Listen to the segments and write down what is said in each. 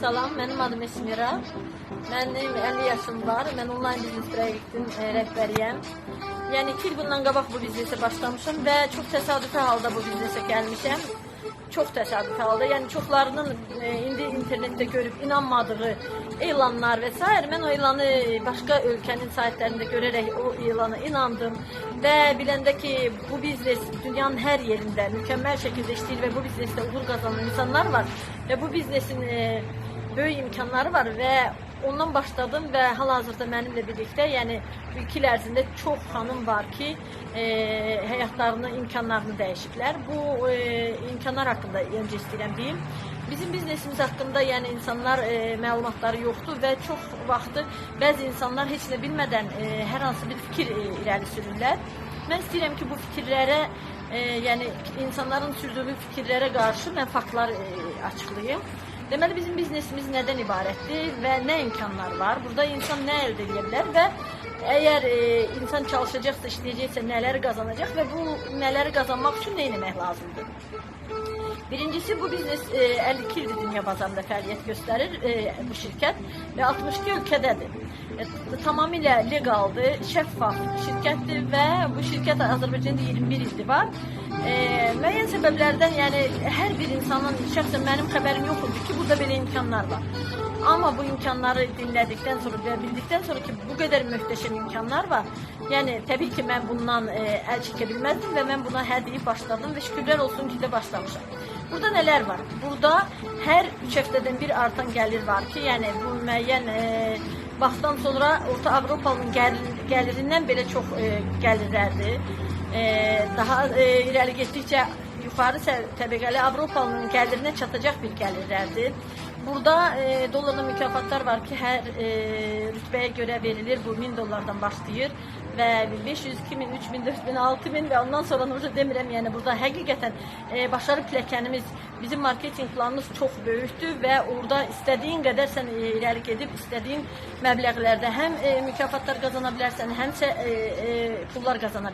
Salam, mənim adım Esmira. Mənim 50 yaşım var. Mən online biznes proyektin e, rəhbəriyəm. Yəni 2 il bundan qabaq bu biznesə başlamışam və çox təsadüfi halda bu biznesə gəlmişəm. Çox təsadüfi halda. Yəni çoxlarının e, indi internetdə görüb inanmadığı elanlar və s. mən o elanı başqa ölkənin saytlarında görərək o elana inandım və biləndə ki bu biznes dünyanın hər yerində mükəmməl şəkildə işləyir və bu biznesdə uğur qazanan insanlar var və bu biznesin e, böyük imkanları var və ondan başladım və hal-hazırda mənimlə birlikdə, yəni iki il ərzində çox xanım var ki, e, həyatlarını, imkanlarını dəyişiblər. Bu e, imkanlar haqqında öncə istəyirəm deyim. Bizim biznesimiz haqqında yəni insanlar e, məlumatları yoxdur və çox vaxtı bəzi insanlar heç nə bilmədən e, hər hansı bir fikir e, irəli sürürlər. Mən istəyirəm ki, bu fikirlərə, e, yəni insanların sürdüyü fikirlərə qarşı mən faktlar e, açıqlayım. Deməli bizim biznesimiz nədən ibarətdir və nə imkanlar var? Burada insan nə əldə edə bilər və əgər e, insan çalışacaqsa, işləyəcəksə nələri qazanacaq və bu nələri qazanmaq üçün nə etmək lazımdır? Birincisi bu biznes e, 52 ildir dünya bazarında fəaliyyət göstərir e, bu şirkət və 62 ölkədədir. E, tamamilə legaldır, şəffaf şirkətdir və bu şirkət Azərbaycanda 21 ildir var. E, müəyyən səbəblərdən, yəni hər bir insanın şəxsən mənim xəbərim yox idi ki, burada belə imkanlar var. Amma bu imkanları dinlədikdən sonra və bildikdən sonra ki, bu qədər möhtəşəm imkanlar var. Yəni təbii ki, mən bundan e, əl çəkə bilməzdim və mən buna hə deyib başladım və şükürlər olsun ki, də başlamışam. Burada nələr var? Burada hər 3 həftədən bir artan gəlir var ki, yəni bu müəyyən e, vaxtdan sonra Orta Avropanın gəlir, gəlirindən belə çox e, gəlirlərdir. E, daha e, irəli getdikcə yuxarı təbəqəli Avropanın gəlirinə çatacaq bir gəlirlərdir. Burada e, dollarla mükafatlar var ki, hər e, rütbəyə görə verilir. Bu 1000 dollardan başlayır və 500, 2000, 3000, 4000, 6000 və ondan sonra burada demirəm, yəni burada həqiqətən e, başarı pilləkənimiz, bizim marketinq planımız çox böyükdür və orada istədiyin qədər sən e, irəli gedib istədiyin məbləğlərdə həm e, mükafatlar qazana bilərsən, həmsə e, e, pullar qazana.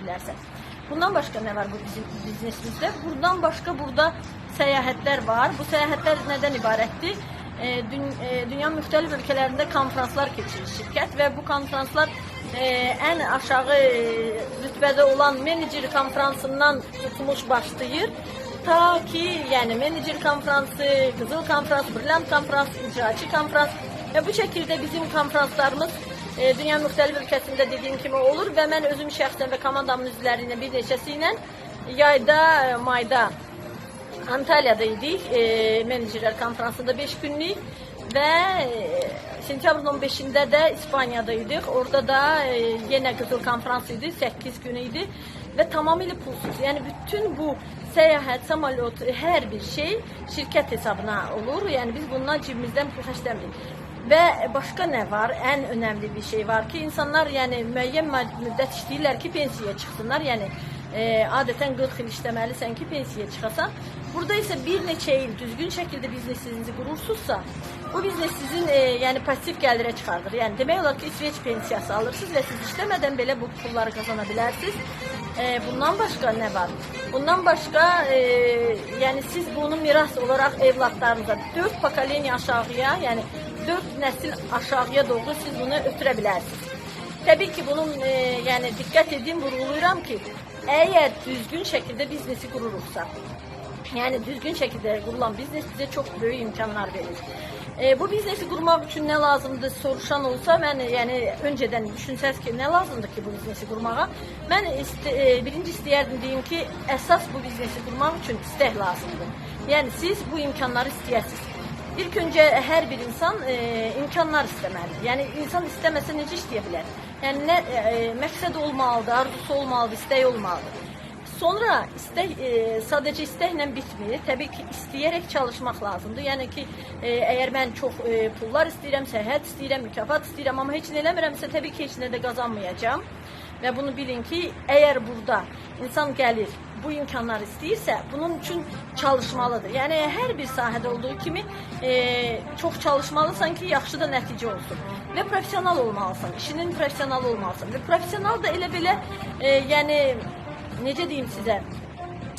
Bundan başqa nə var bu bizim biznesimizdə? Buradan başqa burada səyahətlər var. Bu səyahətlər nədən ibarətdir? E, dün, e, dünyanın müxtəlif ölkələrində konfranslar keçirir şirkət və bu konfranslar e, ən aşağı e, rütbədə olan menecer konfransından tutmuş başlayır. Ta ki, yəni menecer konfransı, qızıl konfrans, brilliant konfrans, icraçı konfrans və bu şəkildə bizim konfranslarımız e, dünyanın müxtəlif ölkəsində dediyim kimi olur və mən özüm şəxsən və komandamın üzvləri ilə bir neçəsi ilə yayda, e, mayda Antalya'da idik. E, menajerler konferansında 5 günlük ve sentyabrın 15'inde de İspanya'daydık. Orada da e, yine Kızıl konferansıydı. 8 günüydü ve tamamıyla pulsuz. Yani bütün bu seyahat, samalot, her bir şey şirket hesabına olur. Yani biz bundan cebimizden pul xərcləmirik. Və başqa nə var? Ən önəmli bir şey var ki, insanlar yəni müəyyən müddət işləyirlər ki, pensiyaya çıxsınlar. Yəni e, adətən 40 il işləməlisən ki, pensiyaya çıxasan. Burada isə bir neçə il düzgün şəkildə biznesinizi qurursunuzsa, bu biznes sizin e, yəni pasiv gəlirə çıxardır. Yəni demək olar ki, İsveç pensiyası alırsınız və siz işləmədən belə bu pulları qazana bilərsiniz. E, bundan başqa nə var? Bundan başqa e, yəni siz bunu miras olaraq evlatlarınıza 4 pokoleniya aşağıya, yəni 4 nəsil aşağıya doğru siz bunu ötürə bilərsiniz. Təbii ki, bunun e, yəni diqqət edin, vurğulayıram ki, əgər düzgün şəkildə biznesi qururuqsa, yəni düzgün şəkildə qurulan biznes bizə çox böyük imkanlar verir. E, bu biznesi qurmaq üçün nə lazımdır soruşan olsa, mən yəni öncədən düşünsəz ki, nə lazımdır ki bu biznesi qurmağa? Mən ist e, birinci istəyərdim deyim ki, əsas bu biznesi qurmaq üçün istək lazımdır. Yəni siz bu imkanları istəyəsiniz. İlk önce her bir insan e, imkanlar istəməlidir. Yəni insan istəməsə necə işləyə bilər? Yəni nə e, məqsəd olmalıdır, arzusu olmalıdır, istəyi olmalıdır. Sonra istək e, sadəcə istəklə bitmir. Təbii ki, istəyərək çalışmaq lazımdır. Yəni ki, e, əgər mən çox e, pullar istəyirəm, səyahət istəyirəm, mükafat istəyirəm, amma heç nə eləmirəmsə, təbii ki, heç nə də qazanmayacağam. Və bunu bilin ki, əgər burada insan gəlir, bu imkanları istəyirsə, bunun üçün çalışmalıdır. Yəni hər bir sahədə olduğu kimi e, çox çalışmalısan ki, yaxşı da nəticə olsun. Və professional olmalısan, işinin professional olmalısan. Və professional da elə belə e, yəni necə deyim sizə?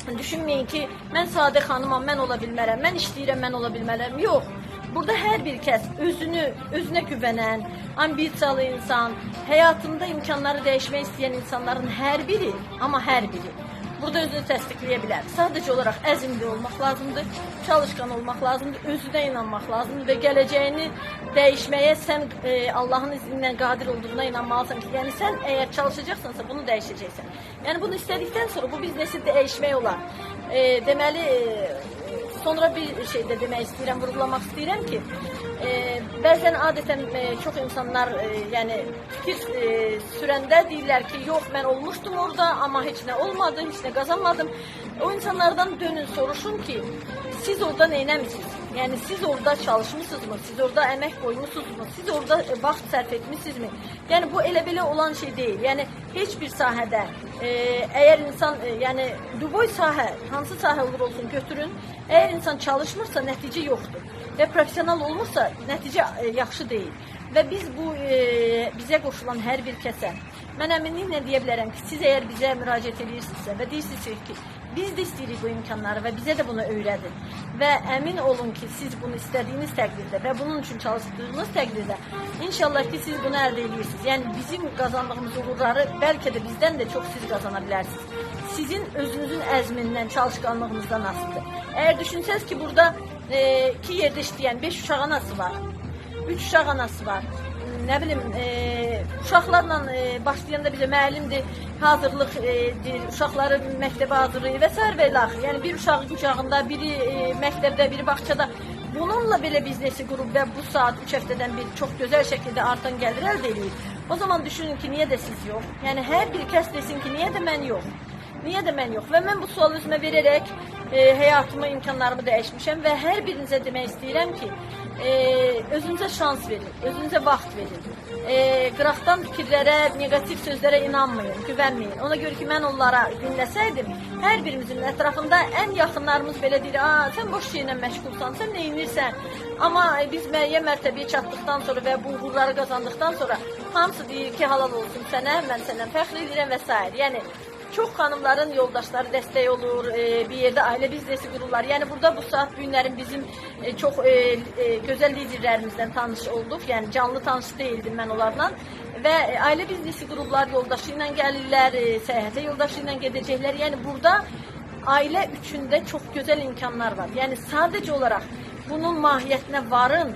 Düşünməyin ki, mən sadə xanımam, mən ola bilmərəm, mən işləyirəm, mən ola bilmərəm. Yox. Burada hər bir kəs özünü, özünə güvənən, ambisiyalı insan, həyatında imkanları dəyişmək istəyən insanların hər biri, amma hər biri burada özünü təsdiqləyə bilər. Sadəcə olaraq əzmli olmaq lazımdır, çalışqan olmaq lazımdır, özünə inanmaq lazımdır və gələcəyini dəyişməyə sən e, Allahın izni ilə qadir olduğuna inanmalısan ki, yəni sən əgər çalışacaqsansa bunu dəyişəcəksən. Yəni bunu istədikdən sonra bu biznesi dəyişmək olar. E, deməli e, Sonra bir şey de demək istəyirəm, vurgulamaq istəyirəm ki, e, bəzən adətən e, çox insanlar e, yəni fikir e, sürəndə deyirlər ki, yox mən olmuşdum orada, amma heç nə olmadı, heç nə qazanmadım. O insanlardan dönün, soruşun ki, siz orada nə etmisiniz? Yəni siz orada çalışmısınızmı? Siz orada əmək qoymusunuzmu? Siz orada e, vaxt sərf etmisinizmi? Yəni bu elə belə olan şey deyil. Yəni heç bir e, əgər insan e, yəni duvoy sahə, hansı sahə olur olsun götürün. Əgər insan çalışmırsa nəticə yoxdur. Və professional olmursa nəticə e, yaxşı deyil. Və biz bu e, bizə qoşulan hər bir kəsə mən əminliklə deyə bilərəm ki, siz əgər bizə müraciət edirsinizsə və deyirsinizsə ki, biz də istəyirik bu imkanları və bizə də bunu öyrədin. Və əmin olun ki, siz bunu istədiyiniz təqdirdə və bunun üçün çalışdığınız təqdirdə inşallah ki, siz bunu əldə edirsiniz. Yəni bizim qazandığımız uğurları bəlkə də bizdən də çox siz qazana bilərsiniz. Sizin özünüzün əzmindən, çalışqanlığınızdan asılıdır. Əgər düşünsəz ki, burada e, iki yerdə işləyən 5 uşaq anası var. 3 uşaq anası var. Nə bilim, e, uşaqlarla e, başlayanda bizə müəllimdir, hazırlıq edir, uşaqları məktəbə hazırlayır və s. və ilaxır. Yəni bir uşağın qucağında, biri e, məktəbdə, biri bağçada. Bununla belə biznesi qurub və bu saat 3 həftədən bir çox gözəl şəkildə artan gəlir əldə edir. O zaman düşünün ki, niyə də siz yox? Yəni hər bir kəs desin ki, niyə də mən yox? Niyə də mən yox? Və mən bu sualı özümə verərək e, həyatımı, imkanlarımı dəyişmişəm və hər birinizə demək istəyirəm ki, e, özünüzə şans verin, özünüzə vaxt verin. E, qıraqdan fikirlərə, negativ sözlərə inanmayın, güvənməyin. Ona görə ki, mən onlara dinləsəydim, hər birimizin ətrafında ən yaxınlarımız belə deyir, "A, sən boş şeylə məşğulsan, sən nə edirsən?" Amma biz müəyyən mərtəbəyə çatdıqdan sonra və bu uğurları qazandıqdan sonra hamısı deyir ki, halal olsun sənə, mən səndən fəxr edirəm və s. Yəni Çox xanımların yoldaşları dəstək olur, e, bir yerdə ailə biznesi qururlar. Yəni burada bu saat bu günlərin bizim e, çox e, e, gözəl liderlərimizdən tanış olduq. Yəni canlı tanış değildim mən onlarla və ailə biznesi qururlar, yoldaşı ilə gəlirlər, e, səyahətə yoldaşı ilə gedəcəklər. Yəni burada ailə üçündə çox gözəl imkanlar var. Yəni sadəcə olaraq bunun mahiyyətinə varın,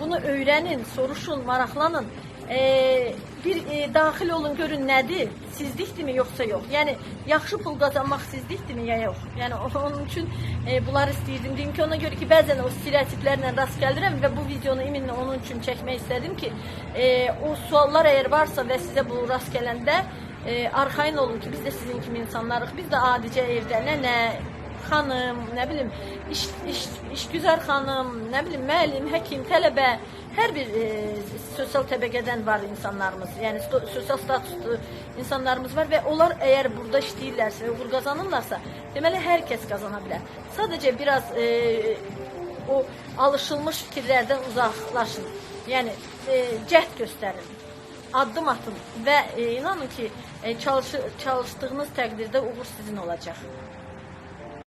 bunu öyrənin, soruşun, maraqlanın. Ee, bir e, daxil olun görün nədir? Sizdikdirmi yoxsa yox? Yəni yaxşı pul qazanmaq sizdikdirmi ya yox? Yəni onun üçün e, bunları istəyirdim. Deyim ki, ona görə ki, bəzən o stereotiplərlə rast gəlirəm və bu videonu iminlə onun üçün çəkmək istədim ki, e, o suallar əgər varsa və sizə bu rast gələndə e, arxayın olun ki, biz də sizin kimi insanlarıq. Biz də adicə evdə nənə, xanım, nə bilim, iş, iş, işgüzar xanım, nə bilim, müəllim, həkim, tələbə, hər bir e, sosial təbəqədən var insanlarımız. Yəni sosial statuslu insanlarımız var və onlar əgər burada işləyirlərsə və uğur qazanırlarsa, deməli hər kəs qazana bilər. Sadəcə biraz e, o alışılmış fikirlərdən uzaqlaşın. Yəni e, cəhd göstərin. Addım atın və e, inanın ki, e, çalışı, çalışdığınız təqdirdə uğur sizin olacaq.